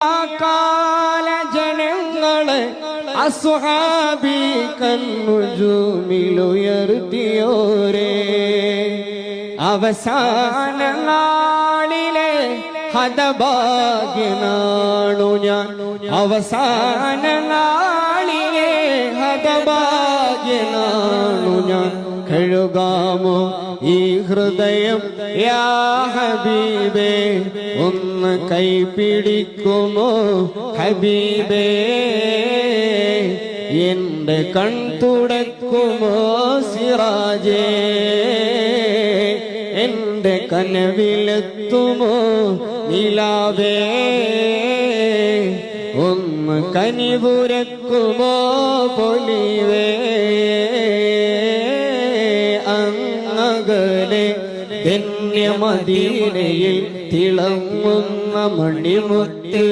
കാല ജനങ്ങളെ അസ്ഹാബി കണ്ണുജൂമിലുയർത്തിയോരേ. അവസാന നാളിലെ ഹതഭാഗ്യനാണു ഞാൻ. അവസാന നാളിലെ ഹതഭാഗ്യനാണു ഞാൻ കഴുകാമോ? ഈ ഹൃദയം യാ ഹബീബേ ഒന്ന് കൈപിടിക്കുമോ? ഹബീബേ എന്റെ കൺ തുടക്കുമോ സിറാജേ? എന്റെ കനവിലെത്തുമോ നിലാവേ? ഒന്ന് കനിപുരക്കുമോ പൊലിവേ? അങ്ങകലെ ധന്യമദീനയിൽ തിളങ്ങുന്ന മണിമുത്ത്